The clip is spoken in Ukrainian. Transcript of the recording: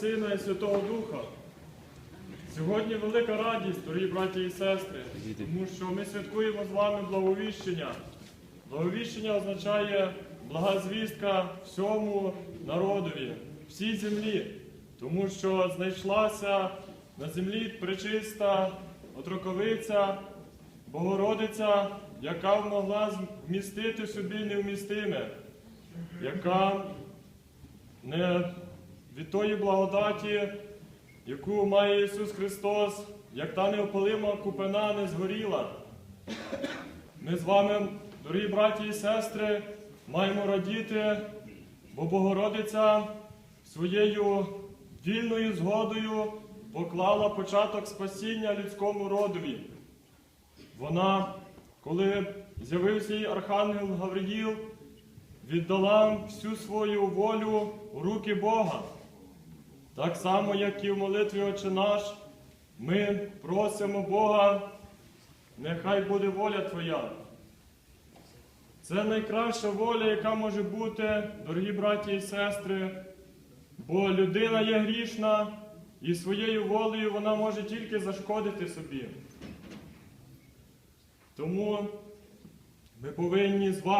Сина і Святого Духа. Сьогодні велика радість, дорогі браті і сестри, тому що ми святкуємо з вами благовіщення. Благовіщення означає блага звістка всьому народові, всій землі, тому що знайшлася на землі пречиста отроковиця, Богородиця, яка могла вмістити собі невмістиме, яка не від тої благодаті, яку має Ісус Христос, як та неопалима купина не згоріла. Ми з вами, дорогі браті і сестри, маємо радіти, бо Богородиця своєю вільною згодою поклала початок спасіння людському родові. Вона, коли з'явився їй Архангел Гавриїл, віддала всю свою волю у руки Бога. Так само, як і в молитві Отче наш, ми просимо Бога, нехай буде воля Твоя. Це найкраща воля, яка може бути, дорогі браті і сестри, бо людина є грішна і своєю волею вона може тільки зашкодити собі. Тому ми повинні з вами.